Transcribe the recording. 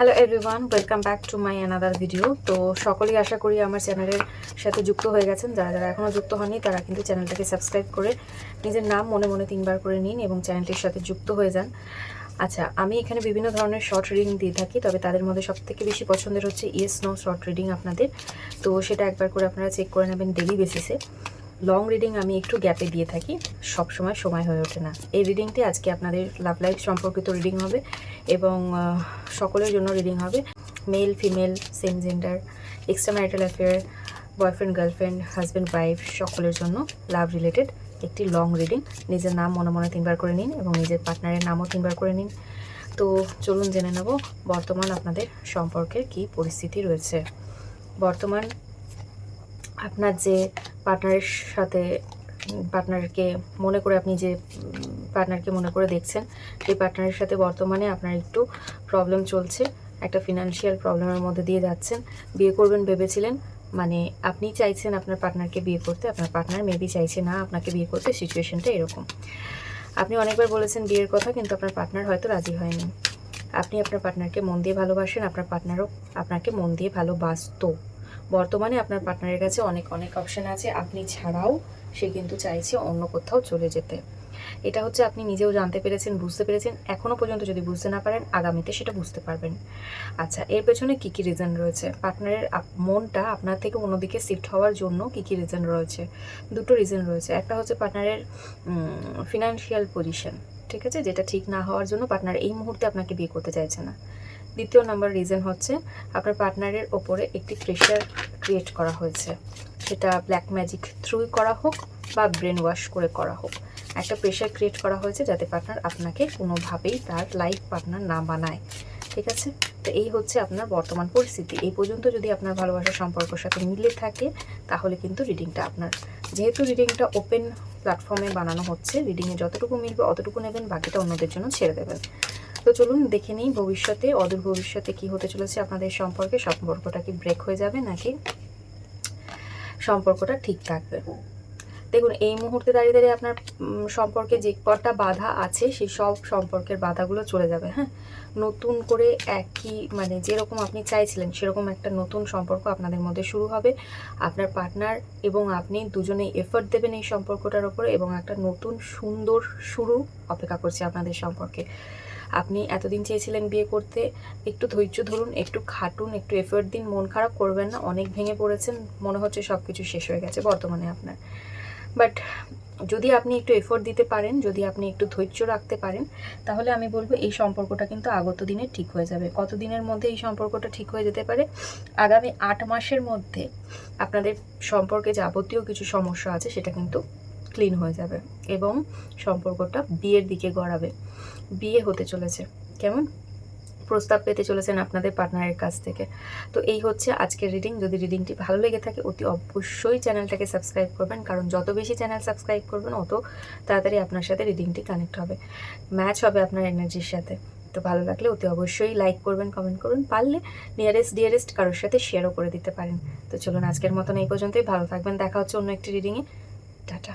Hello everyone welcome back to my another video তো সকলেই আশা করি আমার চ্যানেলের সাথে যুক্ত হয়ে গেছেন। যারা যারা এখনও যুক্ত হননি, তারা কিন্তু চ্যানেলটাকে সাবস্ক্রাইব করে নিজের নাম মনে মনে তিনবার করে নিন এবং চ্যানেলটির সাথে যুক্ত হয়ে যান। আচ্ছা আমি এখানে বিভিন্ন ধরনের শর্ট রিডিং দিয়ে থাকি, তবে তাদের মধ্যে সবথেকে বেশি পছন্দের হচ্ছে ইয়েস নো শর্ট রিডিং আপনাদের। তো সেটা একবার করে আপনারা চেক করে নেবেন ডেলি বেসিসে লং রিডিং আমি একটু গ্যাপে দিয়ে থাকি। সব সময় সময় হয়ে ওঠে না। এই রিডিংটি আজকে আপনাদের লাভ লাইফ সম্পর্কিত রিডিং হবে এবং সকলের জন্য রিডিং হবে। Male female same gender extra marital affair boyfriend girlfriend husband wife সকলের জন্য লাভ রিলেটেড একটি লং রিডিং নিজের নাম মনে মনে তিনবার করে নিন এবং নিজের পার্টনারের নামও তিনবার করে নিন। তো চলুন জেনে নেব বর্তমান আপনাদের সম্পর্কের কি পরিস্থিতি রয়েছে। বর্তমান আপনার যে পার্টনারের সাথে পার্টনারকে মনে করে আপনি যে পার্টনারকে মনে করে দেখছেন, সেই পার্টনারের সাথে বর্তমানে আপনার একটু প্রবলেম চলছে, একটা ফিনান্সিয়াল প্রবলেমের মধ্যে দিয়ে যাচ্ছেন। বিয়ে করবেন ভেবেছিলেন মানে আপনি চাইছেন আপনার পার্টনারকে বিয়ে করতে, আপনার পার্টনার মেবি চাইছে না আপনাকে বিয়ে করতে সিচুয়েশনটা এরকম। আপনি অনেকবার বলেছেন বিয়ের কথা, কিন্তু আপনার পার্টনার হয়তো রাজি হয়নি। আপনি আপনার পার্টনারকে মন দিয়ে ভালোবাসেন, আপনার পার্টনারও আপনাকে মন দিয়ে ভালোবাসতো। বর্তমানে আপনার পার্টনারের কাছে অনেক অনেক অপশন আছে। আপনি ছাড়াও সে কিন্তু চাইছে অন্য কোথাও চলে যেতে। এটা হচ্ছে আপনি নিজেও জানতে পেরেছেন, বুঝতে পেরেছেন। এখনও পর্যন্ত যদি বুঝতে না পারেন, আগামীতে সেটা বুঝতে পারবেন। আচ্ছা এর পেছনে কী কী রিজন রয়েছে? পার্টনারের মনটা আপনার থেকে অন্যদিকে শিফট হওয়ার জন্য কী কী রিজন রয়েছে? দুটো রিজন রয়েছে। একটা হচ্ছে পার্টনারের ফিনান্সিয়াল পজিশন ঠিক আছে? যেটা ঠিক না হওয়ার জন্য পার্টনার এই মুহূর্তে আপনাকে বিয়ে করতে চাইছে না। দ্বিতীয় নাম্বার রিজন হচ্ছে আপনার পার্টনারের ওপরে একটি প্রেশার ক্রিয়েট করা হয়েছে। সেটা ব্ল্যাক ম্যাজিক থ্রুই করা হোক বা ব্রেন ওয়াশ করে করা হোক। একটা প্রেশার ক্রিয়েট করা হয়েছে যাতে পার্টনার আপনাকে কোনোভাবেই তার লাইফ পার্টনার না বানায়। ঠিক আছে? তো এই হচ্ছে আপনার বর্তমান পরিস্থিতি। এই পর্যন্ত যদি আপনার ভালোবাসার সম্পর্কের সাথে মিলে থাকে, তাহলে কিন্তু রিডিংটা আপনার যেহেতু রিডিংটা ওপেন প্ল্যাটফর্মে বানানো হচ্ছে। রিডিংয়ে যতটুকু মিলবে অতটুকু নেবেন, বাকিটা অন্যদের জন্য ছেড়ে দেবেন। তো চলুন দেখে নিই ভবিষ্যতে, অদূর ভবিষ্যতে কি হতে চলেছে আপনাদের সম্পর্কে। সম্পর্কটা কি ব্রেক হয়ে যাবে নাকি সম্পর্কটা ঠিক থাকবে? দেখুন, এই মুহূর্তে দাঁড়িয়ে দাঁড়িয়ে আপনার সম্পর্কে যে কটা বাধা আছে সেই সব সম্পর্কের বাধাগুলো চলে যাবে হ্যাঁ? নতুন করে একই মানে যেরকম আপনি চাইছিলেন, সেরকম একটা নতুন সম্পর্ক আপনাদের মধ্যে শুরু হবে। আপনার পার্টনার এবং আপনি দুজনেই এফর্ট দেবেন এই সম্পর্কটার ওপরে এবং একটা নতুন সুন্দর শুরু অপেক্ষা করছে আপনাদের সম্পর্কে। আপনি এতদিন চেয়েছিলেন বিয়ে করতে, একটু ধৈর্য ধরুন, একটু খাটুন, একটু এফোর্ট দিন, মন খারাপ করবেন না, অনেক ভেঙে পড়েছেন, মনে হচ্ছে সব কিছু শেষ হয়ে গেছে বর্তমানে আপনার। বাট যদি আপনি একটু এফোর্ট দিতে পারেন, যদি আপনি একটু ধৈর্য রাখতে পারেন, তাহলে আমি বলব এই সম্পর্কটা কিন্তু আগত দিনে ঠিক হয়ে যাবে। কত দিনের মধ্যে এই সম্পর্কটা ঠিক হয়ে যেতে পারে? আগামী আট মাসের মধ্যে আপনাদের সম্পর্কে যাবতীয় কিছু সমস্যা আছে, সেটা কিন্তু ক্লিন হয়ে যাবে এবং সম্পর্কটা বিয়ের দিকে গড়াবে। বিয়ে হতে চলেছে। কেমন? প্রস্তাব পেতে চলেছেন আপনাদের পার্টনারের কাছ থেকে। তো এই হচ্ছে আজকের রিডিং যদি রিডিংটি ভালো লেগে থাকে, অতি অবশ্যই চ্যানেলটাকে সাবস্ক্রাইব করবেন, কারণ যত বেশি চ্যানেল সাবস্ক্রাইব করবেন, অত তাড়াতাড়ি আপনার সাথে রিডিংটি কানেক্ট হবে। ম্যাচ হবে আপনার এনার্জির সাথে। তো ভালো লাগলে অতি অবশ্যই লাইক করবেন কমেন্ট করবেন পারলে নিয়ারেস্ট ডিয়ারেস্ট কারোর সাথে শেয়ারও করে দিতে পারেন। তো চলুন আজকের মতন এই পর্যন্তই। ভালো থাকবেন। দেখা হচ্ছে অন্য একটি রিডিংয়ে টাটা।